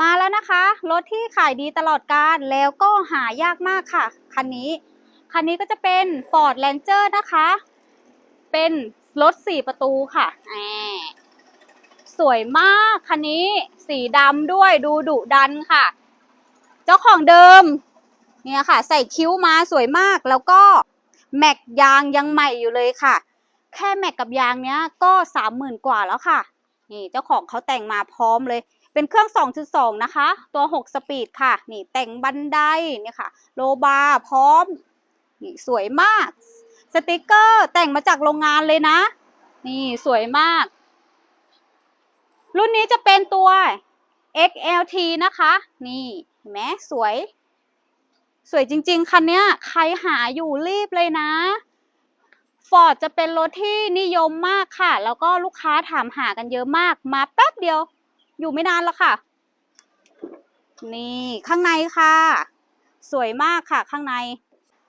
มาแล้วนะคะ รถที่ขายดีตลอดการแล้วก็หายากมากค่ะ คันนี้ คันนี้ก็จะเป็น Ford Ranger นะคะ เป็นรถ4ประตูค่ะแหมสวยมากคันนี้สีดำด้วยดูดุดันค่ะ เจ้าของเดิม เนี่ยค่ะ ใส่คิ้วมาสวยมากแล้วก็แม็กยางยังใหม่อยู่เลยค่ะ แค่แม็กกับยางเนี้ยก็สามหมื่นกว่าแล้วค่ะ นี่เจ้าของเขาแต่งมาพร้อมเลย เป็นเครื่อง 2.2 นะคะ ตัว 6 สปีดค่ะ นี่แต่งบันไดเนี่ยค่ะ โลบาร์พร้อม นี่สวยมาก สติกเกอร์แต่งมาจากโรงงานเลยนะ นี่สวยมาก รุ่นนี้จะเป็นตัว XLT นะคะ นี่เห็นไหมสวย สวยจริง ๆ คันนี้ใครหาอยู่รีบเลยนะฟอร์ดจะเป็นรถที่นิยมมากค่ะ แล้วก็ลูกค้าถามหากันเยอะมาก มาแป๊บเดียว อยู่ไม่นานแล้วค่ะ นี่ข้างในค่ะ สวยมากค่ะข้างใน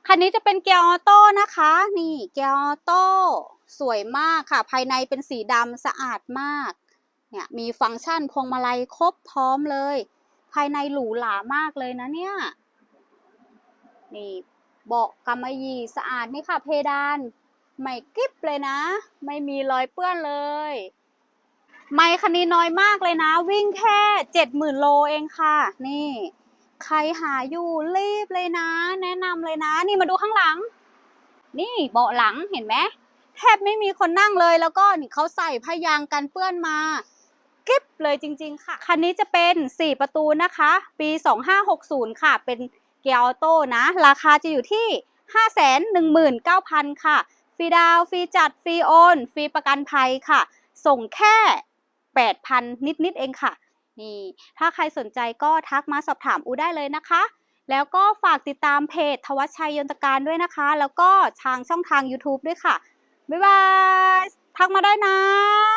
คันนี้จะเป็นเกียร์ออโต้นะคะ นี่เกียร์ออโต้สวยมากค่ะ ภายในเป็นสีดำสะอาดมาก เนี่ยมีฟังก์ชันพวงมาลัยครบพร้อมเลย ภายในหรูหรามากเลยนะเนี่ย นี่เบาะกำมะหยี่สะอาดนี่ค่ะ เพดานใหม่กริบเลยนะ ไม่มีรอยเปื้อนเลย ไม่คันนี้น้อยมากเลยนะ วิ่งแค่เจ็ดหมื่นโลเองค่ะ นี่ ใครหาอยู่รีบเลยนะ แนะนำเลยนะ นี่มาดูข้างหลัง นี่เบาะหลังเห็นไหมแทบไม่มีคนนั่งเลยแล้วก็นี่เขาใส่ผ้ายางกันเปื้อนมากริบเลยจริง ๆ ค่ะ คันนี้จะเป็น 4 ประตูนะคะ ปี 2560 ค่ะ เป็นเกียร์ออโต้นะ ราคาจะอยู่ที่ 519,000 ค่ะ ฟรีดาว ฟรีจัด ฟรีโอน ฟรีประกันภัยค่ะ ส่งแค่ 8,000 นิดๆเองค่ะ นี่ ถ้าใครสนใจก็ทักมาสอบถามอูได้เลยนะคะ แล้วก็ฝากติดตามเพจทวัชชัยยนตการด้วยนะคะ แล้วก็ทางช่องทาง YouTube ด้วยค่ะ บ๊ายบาย ทักมาได้นะ